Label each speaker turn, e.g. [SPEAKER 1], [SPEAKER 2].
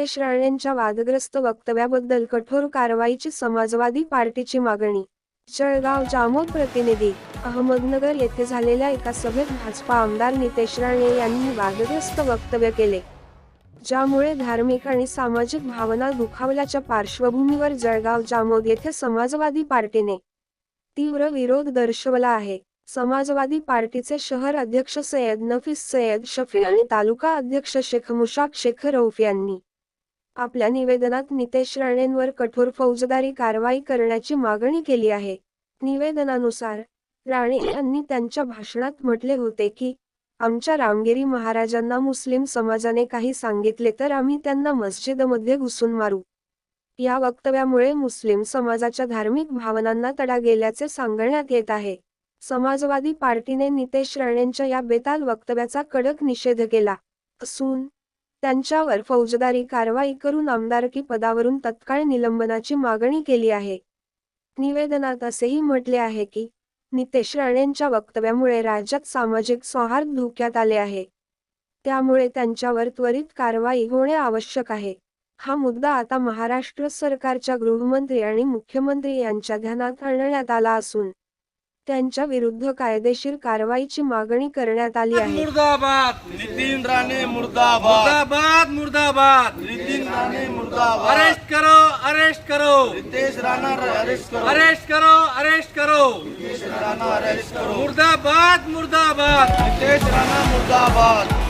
[SPEAKER 1] रितेश राणेंच्या वादग्रस्त वक्तव्याबद्दल कठोर कारवाईची समाजवादी पार्टीची मागणी. जळगाव जामोद प्रतिनिधी अहमदनगर येथे झालेल्या एका सभेत भाजपा आमदार नितेश राणे यांनी वादग्रस्त वक्तव्य केले. ज्यामुळे धार्मिक आणि सामाजिक भावना दुखावल्याच्या पार्श्वभूमीवर जळगाव जामोद येथे समाजवादी पार्टीने तीव्र विरोध दर्शवला आहे. समाजवादी पार्टीचे शहर अध्यक्ष सय्यद नफीस सय्यद शफी आणि तालुका अध्यक्ष शेख मुशाक शेख रौफ यांनी आपल्या निवेदनात नितेश राणेंवर कठोर फौजदारी कारवाई करण्याची मागणी केली आहे. निवेदनानुसार राणे यांनी त्यांच्या भाषणात म्हटले होते की आमच्या रामगिरी महाराजांना मुस्लिम समाजाने काही सांगितले तर आम्ही त्यांना मस्जिदमध्ये घुसून मारू. या वक्तव्यामुळे मुस्लिम समाजाच्या धार्मिक भावनांना तडा गेल्याचे सांगण्यात येत आहे. समाजवादी पार्टीने नितेश राणेंच्या या बेताल वक्तव्याचा कडक निषेध केला. असून त्यांच्यावर फौजदारी कारवाई करून आमदारकी पदावरून तत्काळ निलंबनाची मागणी केली आहे. निवेदनात असेही म्हटले आहे की नितेश राणेंच्या वक्तव्यामुळे राज्यात सामाजिक सौहार्द धोक्यात आले आहे. त्यामुळे त्यांच्यावर त्वरित कारवाई होणे आवश्यक आहे. हा मुद्दा आता महाराष्ट्र सरकारच्या गृहमंत्री आणि मुख्यमंत्री यांच्या ध्यानात आणण्यात आला असून त्यांच्या विरुद्ध कायदेशीर कारवाईची मागणी करण्यात आली आहे.
[SPEAKER 2] मुर्दाबाद.
[SPEAKER 3] नितीन राणे मुर्दाबाद.
[SPEAKER 2] मुर्दाबाद मुर्दाबाद.
[SPEAKER 3] नितीन राणे मुर्दाबाद.
[SPEAKER 2] अरेस्ट करो अरेस्ट करो.
[SPEAKER 3] रितेश राणा अरेस्ट करो.
[SPEAKER 2] अरेस्ट करो अरेस्ट करो.
[SPEAKER 3] रितेश राणा अरेस्ट करो.
[SPEAKER 2] मुर्दाबाद मुर्दाबाद.
[SPEAKER 3] रितेश राणा मुर्दाबाद.